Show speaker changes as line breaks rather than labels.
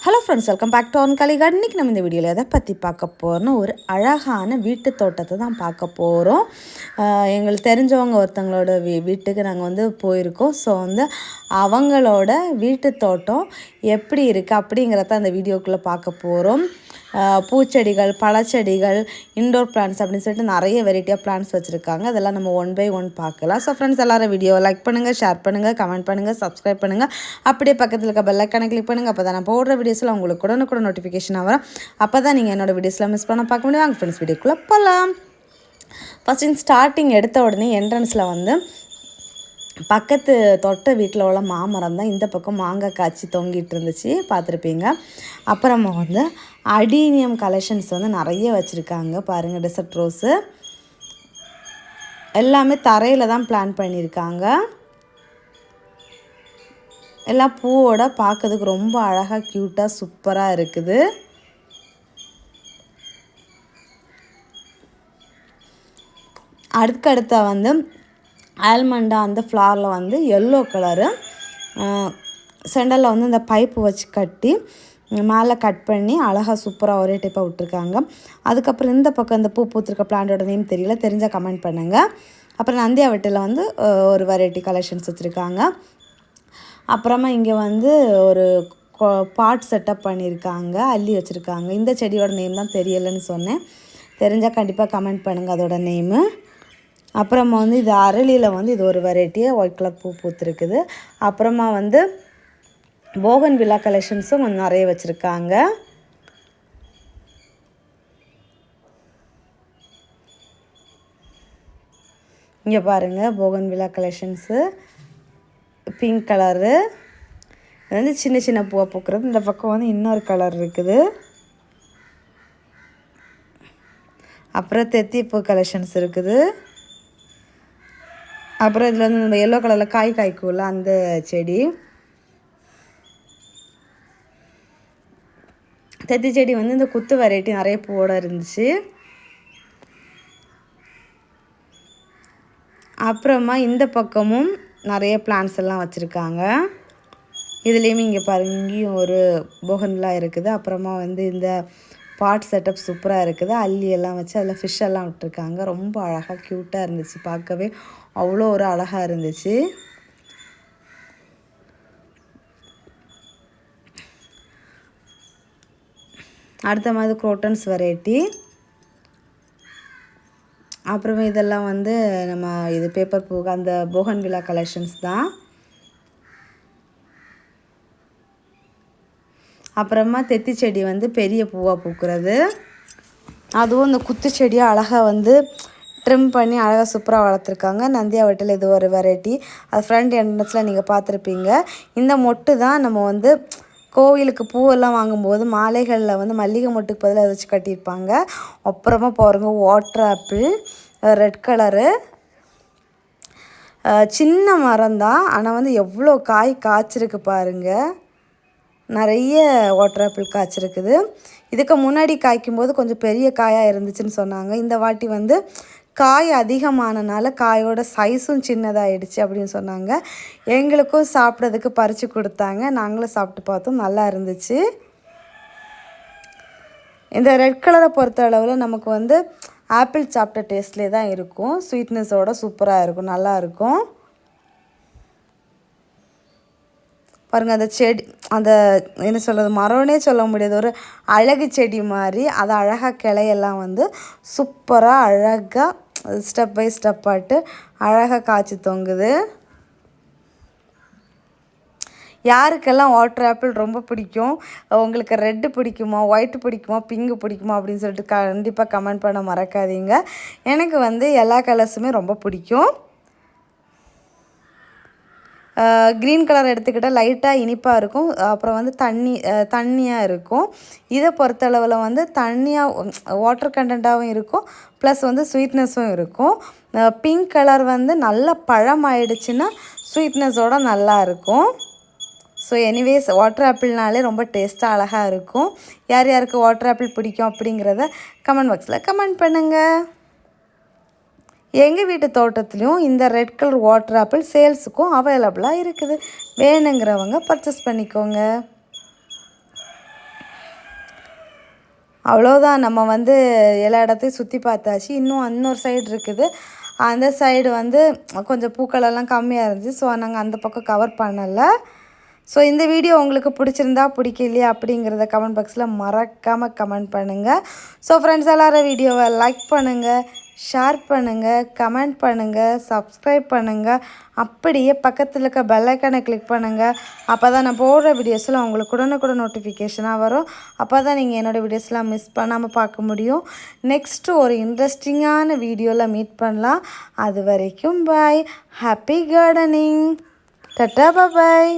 Hello friends welcome back to one கலிகார்டு இன்றைக்கி நம்ம இந்த வீடியோவில் எதை பற்றி பார்க்க போகிறோம்னா ஒரு அழகான வீட்டு தோட்டத்தை தான் பார்க்க போகிறோம் எங்களுக்கு தெரிஞ்சவங்க ஒருத்தங்களோட வீ வீட்டுக்கு நாங்கள் வந்து போயிருக்கோம். ஸோ வந்து அவங்களோட வீட்டு தோட்டம் எப்படி இருக்குது அப்படிங்கிறத அந்த வீடியோக்குள்ளே பார்க்க போகிறோம் பூச்செடிகள் பழச்செடிகள் இன்டோர் பிளான்ஸ் அப்படின்னு சொல்லிட்டு நிறைய வெரைட்டியாக பிளான்ஸ் வச்சுருக்காங்க. அதெல்லாம் நம்ம ஒன் பை ஒன் பார்க்கலாம். ஸோ ஃப்ரெண்ட்ஸ் எல்லோரும் வீடியோ லைக் பண்ணுங்கள் ஷேர் பண்ணுங்கள் கமெண்ட் பண்ணுங்கள் சப்ஸ்கிரைப் பண்ணுங்கள் அப்படியே பக்கத்தில் இருக்க பெல்லைக்கான கிளிக் பண்ணுங்கள் அப்போ தான் நான் போடுற வீடியோஸில் உங்களுக்கு கூட கூட நோட்டிஃபிகேஷன் வரும். அப்போ தான் நீங்கள் என்னோடய வீடியோஸில் மிஸ் பண்ண பார்க்க முடியும். வாங்க ஃப்ரெண்ட்ஸ் வீடியோக்குள்ளே போகலாம் ஃபஸ்ட் ஸ்டார்டிங் எடுத்த உடனே என்ட்ரன்ஸில் வந்து பக்கத்து தொட்ட வீட்டில் உள்ள மாமரம் தான் இந்த பக்கம் மாங்காய் காய்ச்சி தொங்கிட்டு இருந்துச்சு பார்த்துருப்பீங்க. அப்புறமா வந்து அடீனியம் கலெக்ஷன்ஸ் வந்து நிறைய வச்சுருக்காங்க பாருங்கள் டெசர்ட் ரோஸு எல்லாமே தரையில் தான் பிளான் பண்ணியிருக்காங்க. எல்லாம் பூவோட பார்க்கறதுக்கு ரொம்ப அழகாக க்யூட்டாக சூப்பராக இருக்குது. அடுத்தடுத்த வந்து ஆல்மண்டா அந்த ஃப்ளாரில் வந்து எல்லோ கலரு சென்டரில் வந்து இந்த பைப்பு வச்சு கட்டி மேலே கட் பண்ணி அழகாக சூப்பராக ஒரே டைப்பாக விட்ருக்காங்க அதுக்கப்புறம் இந்த பக்கம் இந்த பூ பூத்துருக்க பிளான்டோட நேம் தெரியல தெரிஞ்சால் கமெண்ட் பண்ணுங்கள் அப்புறம் நந்தியா வெட்டில் வந்து ஒரு வெரைட்டி கலெக்ஷன்ஸ் வச்சுருக்காங்க. அப்புறமா இங்கே வந்து ஒரு பாட் செட்டப் பண்ணியிருக்காங்க அள்ளி வச்சுருக்காங்க. இந்த செடியோட நேம் தான் தெரியலைன்னு சொன்னேன். தெரிஞ்சால் கண்டிப்பாக கமெண்ட் பண்ணுங்கள் அதோட நேமு அப்புறமா வந்து இது அரளியில் வந்து இது ஒரு வெரைட்டியாக ஒயிட் கலர் பூ பூத்துருக்குது. அப்புறமா வந்து போகன் விழா கலெக்ஷன்ஸும் கொஞ்சம் நிறைய வச்சுருக்காங்க. இங்கே பாருங்கள் போகன் விழா கலெக்ஷன்ஸு பிங்க் கலரு இது வந்து சின்ன சின்ன பூவை பூக்கிறது. இந்த பக்கம் வந்து இன்னொரு கலர் இருக்குது. அப்புறம் தெத்திப்பூ கலெக்ஷன்ஸ் இருக்குது. அப்புறம் இதில் வந்து நம்ம எல்லோ கலரில் காய் காய்க்கும்ல அந்த செடி. தெத்தி செடி வந்து இந்த குத்து வெரைட்டி நிறைய பூவோட இருந்துச்சு. அப்புறமா இந்த பக்கமும் நிறைய பிளான்ஸ் எல்லாம் வச்சுருக்காங்க. இதுலேயுமே இங்கே பாருங்க இங்கேயும் ஒரு போகன்லாம் இருக்குது. அப்புறமா வந்து இந்த பாட் செட்டப் சூப்பராக இருக்குது. அல்லி எல்லாம் வச்சு அதில் ஃபிஷ் எல்லாம் விட்டுருக்காங்க. ரொம்ப அழகாக க்யூட்டாக இருந்துச்சு பார்க்கவே. அவ்வளோ ஒரு அழகாக இருந்துச்சு. அடுத்த மாதிரி குரோட்டன்ஸ் வெரைட்டி அப்புறமே இதெல்லாம் வந்து நம்ம இது பேப்பர் பூ அந்த போகன் விழா கலெக்ஷன்ஸ் தான். அப்புறமா தெத்தி செடி வந்து பெரிய பூவாக பூக்கிறது. அதுவும் இந்த குத்து செடியாக அழகாக வந்து ட்ரிம் பண்ணி அழகாக சூப்பராக வளர்த்துருக்காங்க. நந்தியா வட்டில் இது ஒரு வெரைட்டி அது ஃப்ரண்ட் என்ட்ரன்ஸில் நீங்கள் பார்த்துருப்பீங்க. இந்த மொட்டு தான் நம்ம வந்து கோவிலுக்கு பூவெல்லாம் வாங்கும்போது மாலைகளில் வந்து மல்லிகை மொட்டுக்கு பதிலாக வச்சு கட்டியிருப்பாங்க. அப்புறமா பாருங்கள் வாட்டர் ஆப்பிள் ரெட் கலரு சின்ன மரம் தான். ஆனால் வந்து எவ்வளோ காய் காய்ச்சிருக்கு பாருங்கள் நிறைய வாட்டர் ஆப்பிள் காய்ச்சிருக்குது. இதுக்கு முன்னாடி காய்க்கும் போது கொஞ்சம் பெரிய காயாக இருந்துச்சுன்னு சொன்னாங்க. இந்த வாட்டி வந்து காய் அதிகமானனால காயோட சைஸும் சின்னதாகிடுச்சு அப்படின்னு சொன்னாங்க. எங்களுக்கும் சாப்பிட்றதுக்கு பறித்து கொடுத்தாங்க. நாங்களும் சாப்பிட்டு பார்த்தோம். நல்லா இருந்துச்சு. இந்த ரெட் கலரை பொறுத்த அளவில் நமக்கு வந்து ஆப்பிள் சாப்பிட்ட டேஸ்ட்லேயே தான் இருக்கும். ஸ்வீட்னஸோட சூப்பராக இருக்கும். நல்லாயிருக்கும் பாருங்கள் அந்த செடி அந்த என்ன சொல்கிறது மரம்னே சொல்ல முடியாது. ஒரு அழகு செடி மாதிரி அது அழகாக கிளையெல்லாம் வந்து சூப்பராக அழகாக ஸ்டெப் பை ஸ்டெப்பாட்டு அழகாக காய்ச்சி தொங்குது. யாருக்கெல்லாம் வாட்டர் ஆப்பிள் ரொம்ப பிடிக்கும்? உங்களுக்கு ரெட்டு பிடிக்குமா ஒயிட் பிடிக்குமா பிங்கு பிடிக்குமா அப்படின்னு சொல்லிட்டு கண்டிப்பாக கமெண்ட் பண்ண மறக்காதீங்க. எனக்கு வந்து எல்லா கலர்ஸுமே ரொம்ப பிடிக்கும். க்ரீன் கலர் எடுத்துக்கிட்டால் லைட்டாக இனிப்பாக இருக்கும். அப்புறம் வந்து தண்ணி தண்ணியாக இருக்கும். இதை பொறுத்தளவில் வந்து தண்ணியாக வாட்டர் கண்டென்ட்டாகவும் இருக்கும். ப்ளஸ் வந்து ஸ்வீட்னஸும் இருக்கும். பிங்க் கலர் வந்து நல்லா பழம் ஆயிடுச்சுன்னா ஸ்வீட்னஸோடு நல்லா இருக்கும். ஸோ எனிவேஸ் வாட்டர் ஆப்பிள்னாலே ரொம்ப டேஸ்ட்டாக அழகாக இருக்கும். யார் யாருக்கு வாட்டர் ஆப்பிள் பிடிக்கும் அப்படிங்கிறத கமெண்ட் பாக்ஸில் கமெண்ட் பண்ணுங்கள் எங்கள் வீட்டு தோட்டத்துலேயும் இந்த ரெட் கலர் வாட்டர் ஆப்பிள் சேல்ஸுக்கும் அவைலபிளாக இருக்குது. வேணுங்கிறவங்க பர்ச்சேஸ் பண்ணிக்கோங்க. அவ்வளோதான் நம்ம வந்து எல்லா இடத்தையும் சுற்றி பார்த்தாச்சு. இன்னும் இன்னொரு சைடு இருக்குது. அந்த சைடு வந்து கொஞ்சம் பூக்களெல்லாம் கம்மியாக இருந்துச்சு. ஸோ நாங்கள் அந்த பக்கம் கவர் பண்ணலை. ஸோ இந்த வீடியோ உங்களுக்கு பிடிச்சிருந்தா பிடிக்கலையா அப்படிங்கிறத கமெண்ட் பாக்ஸில் மறக்காமல் கமெண்ட் பண்ணுங்கள் ஸோ ஃப்ரெண்ட்ஸ் எல்லாரும் வீடியோவை லைக் பண்ணுங்கள் ஷேர் பண்ணுங்கள் கமெண்ட் பண்ணுங்கள் சப்ஸ்கிரைப் பண்ணுங்கள் அப்படியே பக்கத்தில் இருக்க பெல்லைக்கனை கிளிக் பண்ணுங்கள் அப்போ தான் நான் போடுற வீடியோஸில் உங்களுக்கு உடனுக்குடன் நோட்டிஃபிகேஷனாக வரும். அப்போ தான் நீங்கள் என்னோடய வீடியோஸ்லாம் மிஸ் பண்ணாமல் பார்க்க முடியும். நெக்ஸ்ட்டு ஒரு இன்ட்ரெஸ்டிங்கான வீடியோவில் மீட் பண்ணலாம். அது வரைக்கும் bye happy gardening tata bye